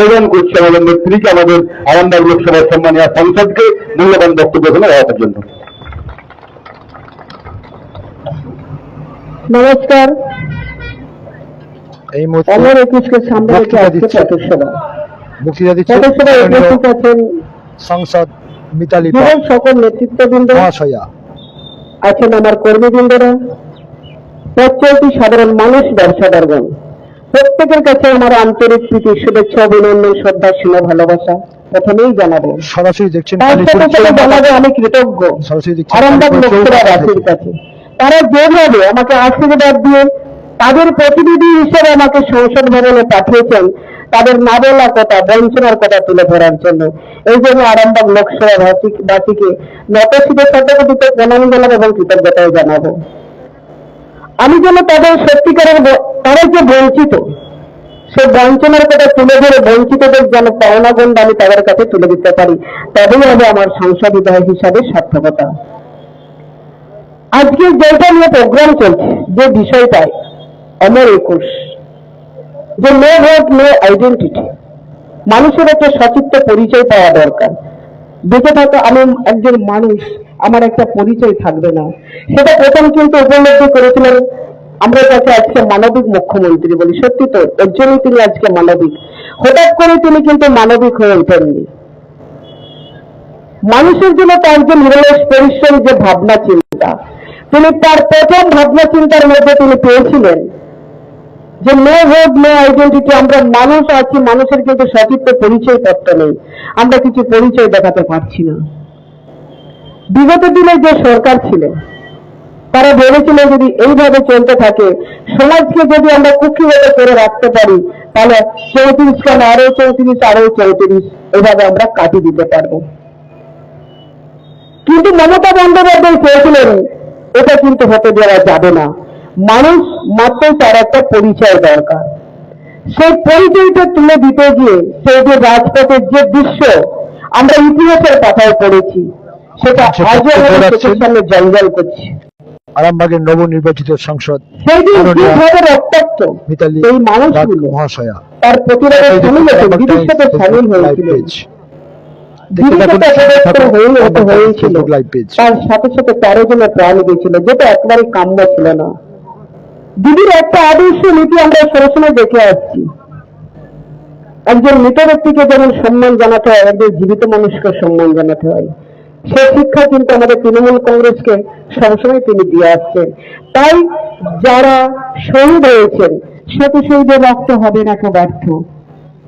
আহ্বান করছি আমাদের নেত্রীকে আমাদের আরামবাগ লোকসভার সম্মানীয় সংসদকে মূল্যবান বক্তব্য এখানে রাখার জন্য। নমস্কার। এই মুহূর্তে অমর একুশকে সামনে রেখে আজকে পথসভা। বক্তৃতা দিচ্ছেন উপস্থিত আছেন সংসদ মিতালি সকল নেতৃত্ববৃন্দ। মহাশয়া। আছেন আমার কর্মীবৃন্দরা। পঞ্চায়েতি সাধারণ মানুষ ব্যবসাদারগণ প্রত্যেকের কাছে আমার আন্তরিক প্রীতি শুভেচ্ছা অভিনন্দন শ্রদ্ধা স্নেহ ভালোবাসা। প্রথমেই জানাব সরাসরি দেখছেন আমি কৃতজ্ঞ। আরামবাগ লোকসভা চৌমাথা কাছে। তারা যেভাবে আমাকে আশীর্বাদ দিয়ে তাদের প্রতিনিধি হিসেবে আমাকে সংসদ ভবনে পাঠিয়েছেন তাদের না বলা কথা বঞ্চনার কথা তুলে ধরার জন্য। এই জন্য আরামবাগ লোকসভা বাসী- বাসীকে নতশীতের সাথে প্রণাম জানাব এবং কৃতজ্ঞতাও জানাব। আমি যেন তাদের সত্যিকারের ব- যে বঞ্চিত, সে বঞ্চনার কথা তুলে ধরে বঞ্চিতদের যেন পাওনা গণ্ড আমি তাদের কাছে তুলে দিতে পারি তবেই হবে আমার সংসদ বিধায়ক হিসাবে সার্থকতা। আজকে যেটা নিয়ে প্রোগ্রাম চলছে, যে বিষয়টায় অমর একুশ, যে নো ভোট, নো আইডেন্টিটি মানুষের একটা সচিত্র পরিচয় পাওয়া দরকার। বেঁচে থাকা, আমি একজন মানুষ আমার একটা পরিচয় থাকবে না। সেটা প্রথম কিন্তু উপলব্ধি করেছিলেন আমরা কাছে আজকে মানবিক মুখ্যমন্ত্রী বলি। সত্যি তো, এর জন্যই তিনি আজকে মানবিক। হঠাৎ করে তিনি কিন্তু মানবিক হয়ে ওঠেননি। মানুষের জন্য তার যে নিরলস পরিশ্রম যে ভাবনা চিন্তা, তিনি তার প্রথম ভাবনা চিন্তার মধ্যে তিনি পেয়েছিলেন যে নো ভোট নো আইডেন্টিটি, আমরা মানুষ আছি, মানুষের কিন্তু সঠিক পরিচয় পত্র নেই। আমরা কিছু পরিচয় দেখাতে পারছি না। বিগত দিনে যে সরকার ছিল তারা ভেবেছিল যদি এইভাবে চলতে থাকে, সমাজকে যদি আমরা কুক্ষিগত করে রাখতে পারি, তাহলে চৌত্রিশ কেন আরও চৌত্রিশ আরও চৌত্রিশ এইভাবে আমরা কাটিয়ে দিতে পারব। কিন্তু মমতা বন্দ্যোপাধ্যায় চেয়েছিলেন, এটা কিন্তু হতে দেওয়া যাবে না। মানুষ মাত্র তার একটা পরিচয় দরকার। সেই পরিচয়টা তুলে দিতে গিয়ে সেই যে রাজপথের যে দৃশ্য, আমরা ইতিহাসের পাতায় পড়েছি। সেটা জঞ্জাল করছে। আরামবাগের নবনির্বাচিত সংসদ মিতালি মহাশয়া তার প্রতিবাদে সাথে সাথে জনের প্রাণ গিয়েছিল যেটা একবারই কাম্য ছিল না। দিদির একটা আদর্শ নীতি আমরা সবসময় দেখে আসছি। একজন মৃত ব্যক্তিকে যেমন সম্মান জানাতে হয় একজন জীবিত মানুষকে সম্মান জানাতে হয়। সে শিক্ষা কিন্তু আমাদের তৃণমূল কংগ্রেসকে সবসময় তিনি দিয়ে আসছেন। তাই যারা শহীদ হয়েছেন, সে তো শহীদের রক্ত হবে না কেউ ব্যর্থ।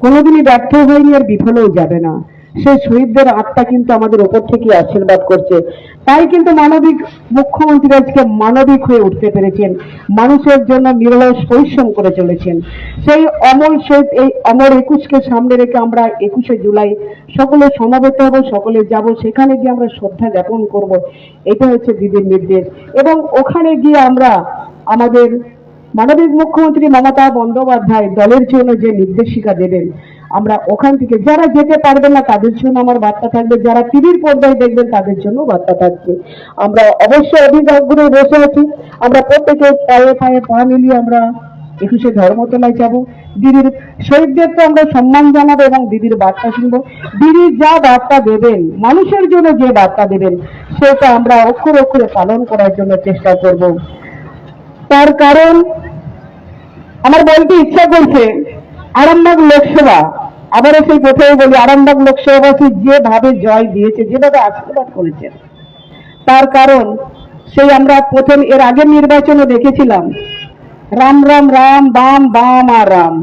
কোনোদিনই ব্যর্থ হয়নি আর বিফলেও যাবে না। সেই শহীদদের আত্মা কিন্তু আমাদের ওপর থেকে আশীর্বাদ করছে। তাই কিন্তু মানবিক মুখ্যমন্ত্রী আজকে মানবিক হয়ে উঠতে পেরেছেন। মানুষের জন্য নিরলস পরিশ্রম করে চলেছেন। সেই অমর শহীদ এই অমর একুশকে সামনে রেখে আমরা একুশে জুলাই সকলে সমাবেত হব, সকলে যাব, সেখানে গিয়ে আমরা শ্রদ্ধা জ্ঞাপন করব। এটা হচ্ছে দিদির নির্দেশ। এবং ওখানে গিয়ে আমরা আমাদের মানবিক মুখ্যমন্ত্রী মমতা বন্দ্যোপাধ্যায় দলের জন্য যে নির্দেশিকা দেবেন আমরা ওখান থেকে যারা যেতে পারবেন না, তাদের জন্য আমার বার্তা থাকবে। যারা টিভির পর্দায় দেখবেন, তাদের জন্য বার্তা থাকছে আমরা অবশ্যই অভিভাবকগুলো বসে আছি। আমরা প্রত্যেকে পায়ে পায়ে পা মিলিয়ে আমরা একুশে ধর্মতলায় যাব। দিদির শহীদদেরকে আমরা সম্মান জানাব এবং দিদির বার্তা শুনব। দিদি যা বার্তা দেবেন, মানুষের জন্য যে বার্তা দেবেন, সেটা আমরা অক্ষরে অক্ষরে পালন করার জন্য চেষ্টা করব। তার কারণ, আমার বলতে ইচ্ছা করছে, আরামবাগ লোকসভা আবারও সেই কোথায় বলি, আরামবাগ লোকসভাবাসী যেভাবে জয় দিয়েছে, যেভাবে আশীর্বাদ করেছেন তার কারণ সেই আমরা প্রথম, এর আগের নির্বাচনে দেখেছিলাম, রাম রাম রাম, বাম বাম আর রাম।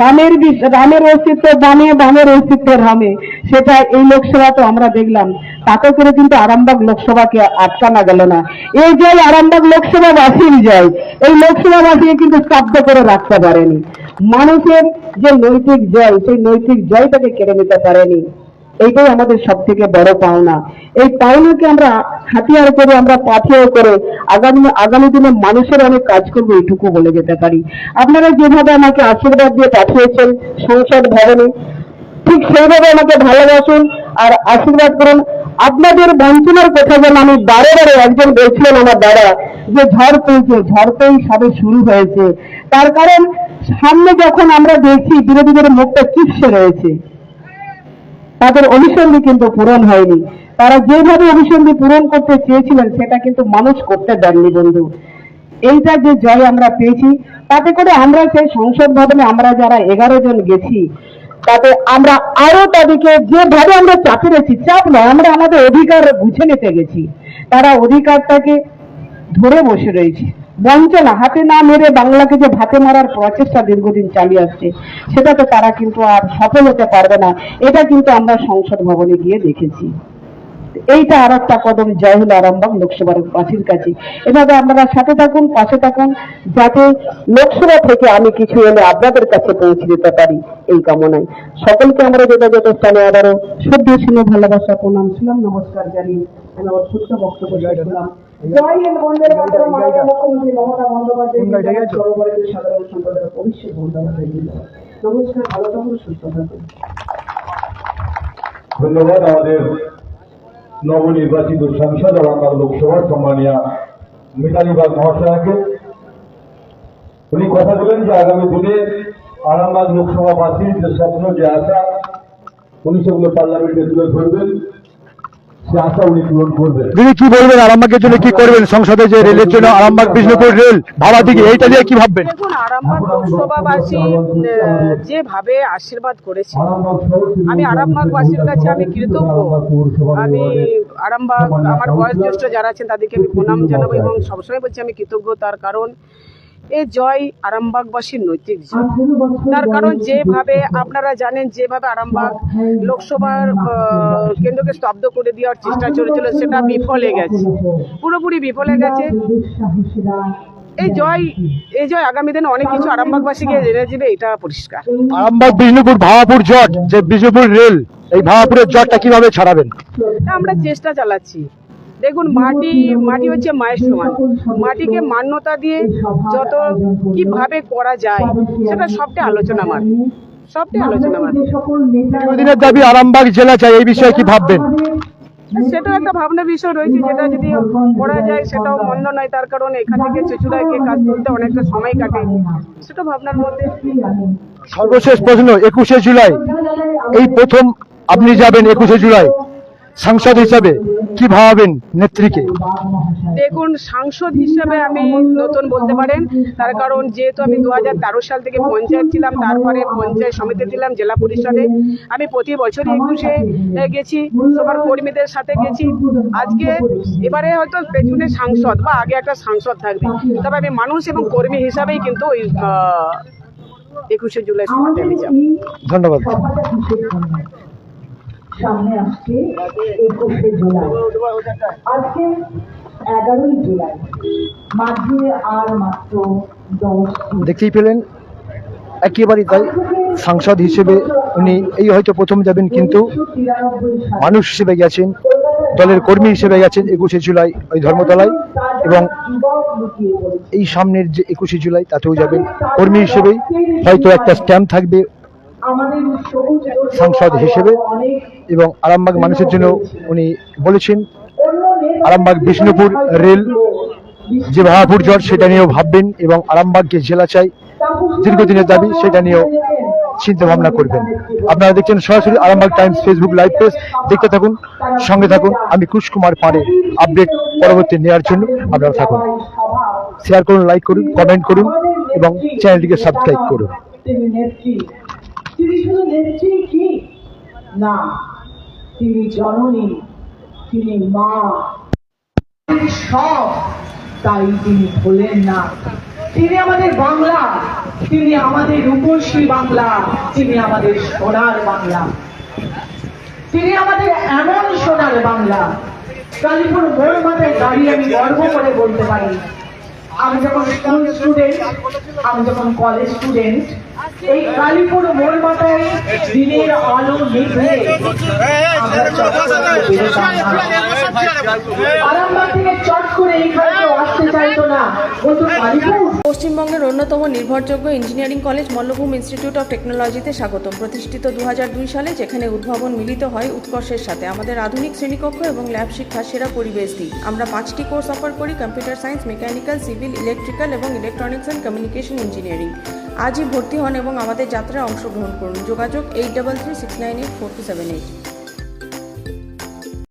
রামের রামের অস্তিত্ব বামে, বামের অস্তিত্ব রামে, সেটা এই লোকসভা তো আমরা দেখলাম। তাতে করে কিন্তু আরামবাগ লোকসভাকে আটকানো গেল না। এই জয় আরামবাগ লোকসভা বাসীর জয়, এই লোকসভা বাসীকে কিন্তু স্তব্ধ করে রাখতে পারেনি। মানুষের যে নৈতিক জয়, সেই নৈতিক জয়টাকে কেড়ে নিতে পারেনি। এইটাই আমাদের সব থেকে বড় পাওনা। এই পাওনাকে আমরা হাতিয়ার করে, আমরা পাথেয় করে আগামী আগামী দিনে মানুষের অনেক কাজ করব, এইটুকু বলে যেতে পারি। আপনারা যেভাবে আমাকে আশীর্বাদ দিয়ে পাঠিয়েছেন, সংসদ ভবনে, ঠিক সেইভাবে আমাকে ভালোবাসুন আর আশীর্বাদ করুন। আপনাদের বঞ্চনার কথা যেন আমি বারে বারে একজন বলছিলেন আমার দ্বারা, যে ঝড় পেয়েছে, ঝড় পেয়েই সবে শুরু হয়েছে। তার কারণ সামনে যখন আমরা দেখছি বিরোধীদের মুখটা চিপসে রয়েছে, তাদের অভিসন্ধি কিন্তু পূরণ হয়নি। তারা যেভাবে অভিসন্ধি পূরণ করতে চেয়েছিলেন, সেটা কিন্তু মানুষ করতে দেননি, বন্ধু। এইটা যে জয় আমরা পেয়েছি, তাতে করে আমরা সেই সংসদ ভবনে আমরা যারা এগারো জন গেছি, তাতে আমরা আরও তাদেরকে যেভাবে আমরা চাপে রয়েছি চাপ নয়, আমরা আমাদের অধিকার বুঝে নিতে গেছি। তারা অধিকারটাকে ধরে বসে রয়েছে। বঞ্চনা, হাতে না মেরে বাংলাকে যে ভাতে মারার প্রচেষ্টা দীর্ঘদিন চালিয়ে আসছে সেটাতে তারা কিন্তু আর সফল হতে পারবে না। এটা কিন্তু আমরা সংসদ ভবনে গিয়ে দেখেছি। এইটা আর একটা কদম জয় হলো আরামবাগ লোকসভার বাসীর কাছে। এভাবে আপনারা সাথে থাকুন, পাশে থাকুন, যাতে লোকসভা থেকে আমি কিছু এনে আপনাদের কাছে পৌঁছে দিতে পারি এই কামনায়। সকলকে আমরা যথাযথ স্থানে আবারও শুদ্ধ ছিল ভালোবাসা প্রণাম ছিলাম। নমস্কার জানিয়ে আমি আমার ছোট্ট বক্তব্য শেষলাম জয় হিন্দ বন্ধের মাতরম, মাননীয় মুখ্যমন্ত্রী মমতা বন্দ্যোপাধ্যায় কোন গাড়িটা গেছো? সর্বভারতীয় সাধারণ সম্পাদক অভিষেক বন্দ্যোপাধ্যায় নমস্কার ভালো থাকুন সুস্থ থাকুন। ধন্যবাদ আমাদের নবনির্বাচিত সাংসদ আরামবাগ লোকসভার সম্মানীয় মিতালি বাগ মহাশয়াকে। উনি কথা বলেন যে আগামী দিনে আরামবাগ লোকসভাবাসীর যে স্বপ্ন যে আশা উনি সেগুলো পার্লামেন্টে তুলে ধরবেন সে আশা উনি পূরণ করবেন দিদি কি বলবেন? আরামবাগের জন্য কি করবেন? সংসদে যে রেলের জন্য আরামবাগ বিষ্ণুপুর রেল ভাবা দিকে এইটা দিয়ে কি ভাববেন? দেখুন আরামবাগ লোকসভাবাসী যেভাবে আশীর্বাদ করেছে আমি আরামবাগবাসীর কাছে আমি কৃতজ্ঞ। আমি আরামবাগ আমার বয়োজ্যেষ্ঠ যারা আছেন তাদেরকে আমি প্রণাম জানাব এবং সবসময় বলছি আমি কৃতজ্ঞ তার কারণ। এ জয় আরামবাগবাসীর নৈতিক জয়। তার কারণ যেভাবে আপনারা জানেন যেভাবে আরামবাগ লোকসভার কেন্দ্রকে স্তব্ধ করে দেওয়ার চেষ্টা চলেছিল সেটা বিফলে গেছে। পুরোপুরি বিফলে গেছে। এই জয় এই জয় আগামী দিনে অনেক কিছু আরামবাগবাসীকে জেনে যাবে এটা পরিষ্কার। আরামবাগ বিষ্ণুপুর ভাওয়াপুর জট যে বিষ্ণুপুর রেল এই ভাওয়াপুরের জটটা কীভাবে ছাড়াবেন? আমরা চেষ্টা চালাচ্ছি। দেখুন মাটি মাটি হচ্ছে মায়ের সমান। মাটিকে মান্যতা দিয়ে যত কীভাবে করা যায় সেটা সবটাই আলোচনা আমার সবটাই আলোচনা আমার দীর্ঘদিনের দাবি আরামবাগ জেলা চাই এই বিষয়ে কি ভাববেন? সেটাও একটা ভাবনার বিষয় রয়েছে যেটা যদি করা যায় সেটাও মন্দ নয়। তার কারণ এখান থেকে চুচুড়াকে কাজ করতে অনেকটা সময় কাটে। সেটা ভাবনার মধ্যে। সর্বশেষ প্রশ্ন একুশে জুলাই। এই প্রথম আপনি যাবেন একুশে জুলাই। সাংসদ হিসাবে কি ভাবাবেন নেত্রীকে? দেখুন সাংসদ হিসাবে আমি নতুন বলতে পারেন। তার কারণ যেহেতু আমি দু হাজার তেরো সাল থেকে পঞ্চায়েত ছিলাম তারপরে পঞ্চায়েত সমিতি ছিলাম জেলা পরিষদে। আমি প্রতি বছরই একুশে গেছি সবার কর্মীদের সাথে গেছি। আজকে এবারে হয়তো পেছনে সাংসদ বা আগে একটা সাংসদ থাকবে। তবে আমি মানুষ এবং কর্মী হিসাবেই কিন্তু ওই একুশে জুলাই সভাতে আমি যাব। ধন্যবাদ। সামনে আসছে একুশে জুলাই। আজকে এগারোই জুলাই। মাঝে আর মাত্র দশ দেখতেই পেলেন একেবারেই তাই সাংসদ হিসেবে উনি এই হয়তো প্রথম যাবেন, কিন্তু মানুষ হিসেবে গেছেন, দলের কর্মী হিসেবে গেছেন একুশে জুলাই ওই ধর্মতলায় এবং এই সামনের যে একুশে জুলাই তাতেও যাবেন। কর্মী হিসেবেই হয়তো একটা স্ট্যাম্প থাকবে সাংসদ হিসেবে এবং আরামবাগ মানুষের জন্য উনি বলেছেন আরামবাগ বিষ্ণুপুর রেল যে ভাহাপুর জট সেটা নিয়েও ভাববেন এবং আরামবাগকে জেলা চাই দীর্ঘদিনের দাবি সেটা নিয়েও চিন্তা ভাবনা করবেন। আপনারা দেখছেন সরাসরি Arambagh Times Facebook live page দেখতে থাকুন সঙ্গে থাকুন। আমি কুশ কুমার পাড়ে আপডেট পরবর্তী নেওয়ার জন্য আপনারা থাকুন। শেয়ার করুন লাইক করুন কমেন্ট করুন এবং চ্যানেলটিকে সাবস্ক্রাইব করুন। তিনি শুধু নেত্রী কি না, তিনি জননী, তিনি মা। সব, তাই তিনি ভোলেন না। তিনি আমাদের বাংলা, তিনি আমাদের রূপসী বাংলা, তিনি আমাদের সোনার বাংলা। তিনি আমাদের এমন সোনার বাংলা, কালীপুর মোড় মাথায় দাঁড়িয়ে আমি গর্ব করে বলতে পারি আমি যখন স্কুল স্টুডেন্ট আমি যখন কলেজ স্টুডেন্ট এই কালীপুর মাথায় দিনের আলো চট করে আসতে চাইতো না। পশ্চিমবঙ্গের অন্যতম নির্ভরযোগ্য engineering college Mallabhum Institute of টেকনোলজিতে স্বাগতম। প্রতিষ্ঠিত দু হাজার দুই সালে যেখানে উদ্ভাবন মিলিত হয় উৎকর্ষের সাথে। আমাদের আধুনিক শ্রেণীকক্ষ এবং ল্যাব শিক্ষার সেরা পরিবেশ দিই আমরা পাঁচটি কোর্স অফার করি, computer science, mechanical civil electrical এবং ইলেকট্রনিক্স অ্যান্ড কমিউনিকেশন ইঞ্জিনিয়ারিং আজই ভর্তি হন এবং আমাদের যাত্রায় অংশগ্রহণ করুন। যোগাযোগ eight double three six nine eight four two seven eight